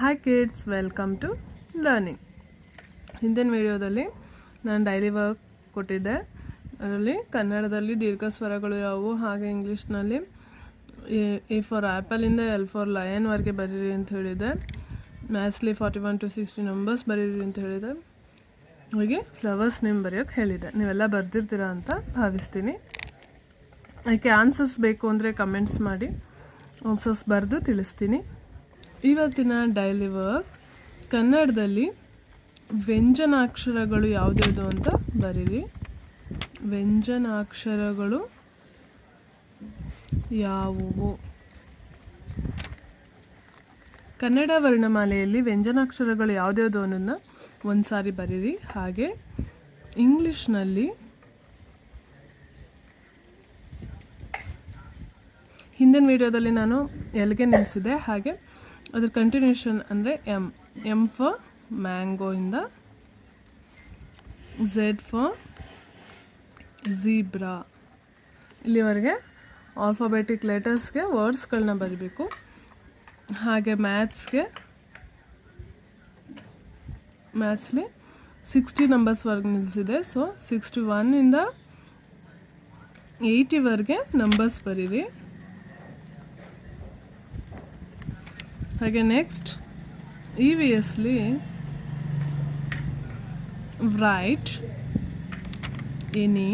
Hi kids welcome to learning ಹಿಂದಿನ ವಿಡಿಯೋದಲ್ಲಿ ನಾನು ಡೈಲಿ ವರ್ಕ್ ಕೊಟ್ಟಿದ್ದೆ. ಅದರಲ್ಲಿ ಕನ್ನಡದಲ್ಲಿ ದೀರ್ಘ ಸ್ವರಗಳು ಯಾವುವು, ಹಾಗೆ ಇಂಗ್ಲೀಷ್ನಲ್ಲಿ ಎ ಫಾರ್ ಆ್ಯಪಲಿಂದ ಎಲ್ ಫಾರ್ ಲಯನ್ವರೆಗೆ ಬರೀರಿ ಅಂತ ಹೇಳಿದೆ ಮ್ಯಾಥ್ಸ್ಲಿ forty one to sixty numbers ಬರೀರಿ ಅಂತ ಹೇಳಿದೆ ಹಾಗೆ ಫ್ಲವರ್ಸ್ ನೇಮ್ ಬರೆಯೋಕ್ಕೆ ಹೇಳಿದೆ ನೀವೆಲ್ಲ ಬರ್ದಿರ್ತೀರ ಅಂತ ಭಾವಿಸ್ತೀನಿ. ಅದಕ್ಕೆ ಆನ್ಸರ್ಸ್ ಬೇಕು ಅಂದರೆ ಕಮೆಂಟ್ಸ್ ಮಾಡಿ ಆನ್ಸರ್ಸ್ ಬರೆದು ತಿಳಿಸ್ತೀನಿ. ಇವತ್ತಿನ ಡೈಲಿ ವರ್ಕ್ ಕನ್ನಡದಲ್ಲಿ ವ್ಯಂಜನಾಕ್ಷರಗಳು ಯಾವುದ್ಯಾವುದು ಅಂತ ಬರೀರಿ. ವ್ಯಂಜನಾಕ್ಷರಗಳು ಯಾವುವು? ಕನ್ನಡ ವರ್ಣಮಾಲೆಯಲ್ಲಿ ವ್ಯಂಜನಾಕ್ಷರಗಳು ಯಾವುದ್ಯಾವುದು ಅನ್ನೋದನ್ನ ಒಂದು ಸಾರಿ ಬರೀರಿ. ಹಾಗೆ ಇಂಗ್ಲೀಷ್ನಲ್ಲಿ ಹಿಂದಿನ ವಿಡಿಯೋದಲ್ಲಿ ನಾನು ಎಲ್ಲಿಗೆ ನಿಲ್ಲಿಸಿದೆ ಹಾಗೆ ಅದ್ರ ಕಂಟಿನ್ಯೂಷನ್ ಅಂದರೆ ಎಂ ಎಂ ಫಾರ್ ಮ್ಯಾಂಗೋಯಿಂದ ಝೆಡ್ ಫಾರ್ ಝೀಬ್ರಾ ಇಲ್ಲಿವರೆಗೆ ಆಲ್ಫಾಬೆಟಿಕ್ ಲೆಟರ್ಸ್ಗೆ ವರ್ಡ್ಸ್ಗಳನ್ನ ಬರೀಬೇಕು. ಹಾಗೆ ಮ್ಯಾಥ್ಸ್ಗೆ ಮ್ಯಾಥ್ಸ್ಲಿ ಸಿಕ್ಸ್ಟಿ ನಂಬರ್ಸ್ವರೆಗೆ ನಿಲ್ಲಿಸಿದೆ ಸೊ ಸಿಕ್ಸ್ಟಿ ಒನ್ನಿಂದ ಏಯ್ಟಿವರೆಗೆ ನಂಬರ್ಸ್ ಬರೀರಿ. ಹಾಗೆ next E V ಎಸ್ಲಿ write any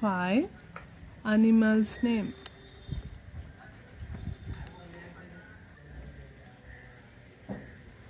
five animals name